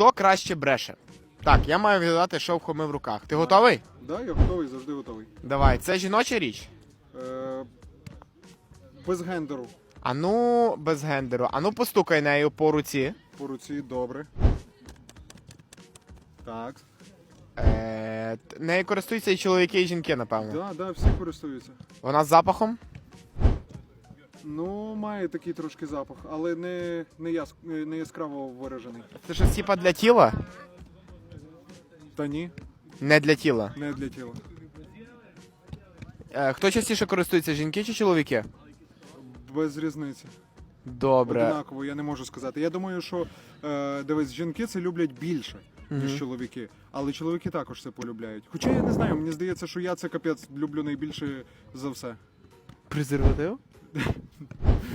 Хто краще бреше? Так, я маю віддати, що в хоми в руках. Ти готовий? Да, я готовий, завжди готовий. Давай, це жіноча річ. Е, без гендеру. Ану, без гендеру. Ану, постукай нею по руці. По руці добре. Так. Е, т- нею користуються і чоловіки, і жінки, напевно. Да, да, всі користуються. Вона з запахом. Ну, має такий трошки запах, але не, не, яс, не яскраво виражений. Це щось типа для тіла? Та ні, Не для тіла. не для тіла. Е, хто частіше користується, жінки чи чоловіки? Без різниці. Добре. Однаково, я не можу сказати. Я думаю, що е, дивись, жінки це люблять більше, ніж чоловіки. Але чоловіки також це полюбляють. Хоча я не знаю, мені здається, що я це капець люблю найбільше за все. Презерватив?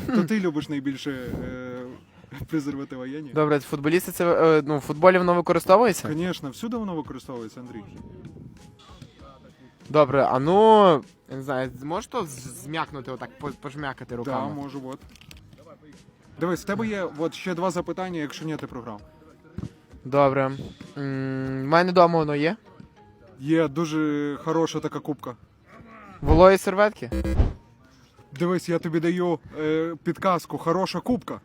То ти любиш найбільше е, презерватива, я ні. Добре, футболісти це е, ну, в футболі воно використовується? Звісно, всюди воно використовується, Андрій. Добре, а ну, я не знаю, зможеш то з- зм'якнути отак, по- пожмякати Так, руками? можу, от. Дивись, в тебе є от ще два запитання, якщо ні, ти програв. Добре. У мене вдома воно є. Є дуже хороша така кубка. Вологі серветки? Дивись, я тобі даю е, підказку. Хороша кубка.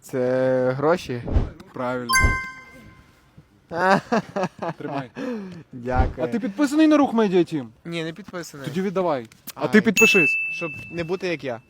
Це гроші. Правильно. Тримай. Дякую. А ти підписаний на рух Медіа Тім? Ні, не підписаний. Тоді віддавай. А Ай. ти підпишись. Щоб не бути як я.